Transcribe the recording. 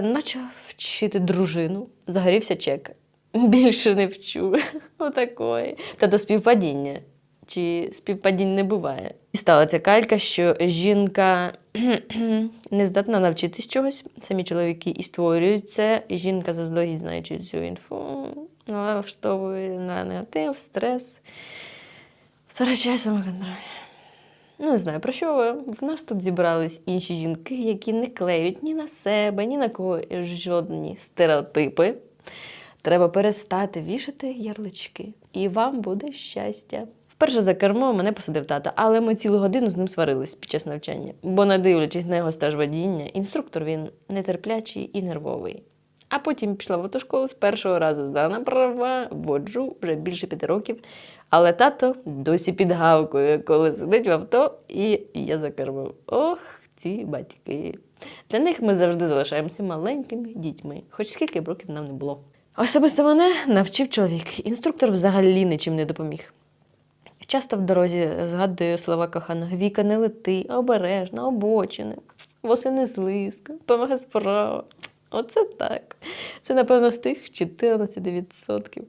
Начав вчити дружину, загорівся чек. Більше не вчу. Отакої. Та до співпадіння. Чи співпадінь не буває. І стала ця калька, що жінка не здатна навчитись чогось. Самі чоловіки і створюють це. Жінка заздалегідь знаючи цю інфу, налаштовує на негатив, стрес. Втрачає самоконтроль. Ну, не знаю, про що ви. В нас тут зібрались інші жінки, які не клеють ні на себе, ні на кого жодні стереотипи. Треба перестати вішати ярлички, і вам буде щастя. Вперше за кермо мене посадив тата, але ми цілу годину з ним сварились під час навчання. Бо, не дивлячись на його стаж водіння, інструктор він нетерплячий і нервовий. А потім пішла в автошколу з першого разу здана права, воджу вже більше п'яти років. Але тато досі підгавкує, коли сидить в авто, і я за кермом. Ох, ці батьки. Для них ми завжди залишаємося маленькими дітьми, хоч скільки б років нам не було. Особисто мене навчив чоловік. Інструктор взагалі нічим не допоміг. Часто в дорозі згадую слова коханого Віка, не лети, обережно, обочини, восени злиска, помага справа. Оце так. Це, напевно, з тих 14%.